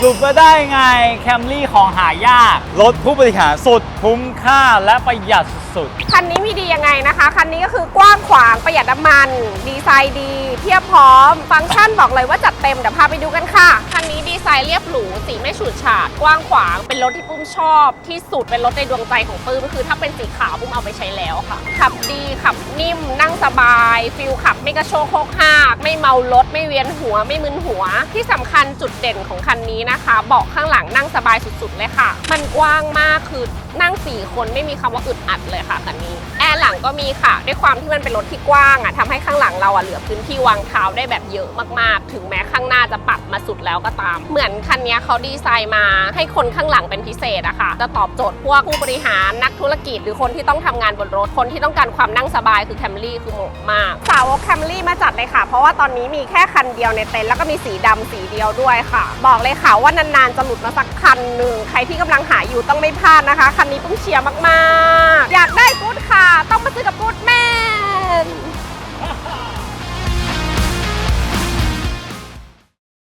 หลุดมาได้ไงแคมรี่ของหายากรถผู้บริหารสุดคุ้มค่าและประหยัดสุดคันนี้มีดียังไงนะคะ คันนี้ก็คือกว้างขวางประหยัดน้ำมัน ดีไซน์ดี เพียบพร้อม ฟังก์ชันบอกเลยว่าจัดเต็ม เดี๋ยวพาไปดูกันค่ะ คันนี้ดีไซน์เรียบหรู สีไม่ฉูดฉาด กว้างขวาง เป็นรถที่ปุ้มชอบ ที่สุดเป็นรถในดวงใจของปื้มคือถ้าเป็นสีขาวปุ้มเอาไปใช้แล้วค่ะ ขับดีขับนิ่มนั่งสบาย ฟิลขับไม่กระโชกโคกหากไม่เมารถไม่เวียนหัวไม่มึนหัว ที่สำคัญจุดเด่นของคันนี้นะคะ เบาะข้างหลังนั่งสบายสุดๆเลยค่ะ มันกว้างมากคือ นั่งสี่คนไม่มีคำว่าอึดอัดเลยค่ะคันนี้ แอร์หลังก็มีค่ะ ด้วยความที่มันเป็นรถที่กว้างอะทำให้ข้างหลังเราอะเหลือพื้นที่วางเท้าได้แบบเยอะมากๆ ถึงแม้ข้างหน้าจะปรับมาสุดแล้วก็ตาม เหมือนคันนี้เขาดีไซน์มาให้คนข้างหลังเป็นพิเศษอะค่ะ จะตอบโจทย์พวกผู้บริหารนักธุรกิจ หรือคนที่ต้องทำงานบนรถคนที่ต้องการความนั่งสบายคือแคมรี่คือเหมาะมาก สาวกแคมรี่มาจัดเลยค่ะ เพราะว่าตอนนี้มีแค่คันเดียวในเต็นท์แล้วก็มีสีดำสีเดียวด้วยค่ะ บอกเลยค่ะว่านานๆจะหลุดมาสักคันหนึ่งใครที่กำลังหาอยู่ต้องไม่พลาดนะคะคันนี้ปุ้งเชียร์มากๆ อยากได้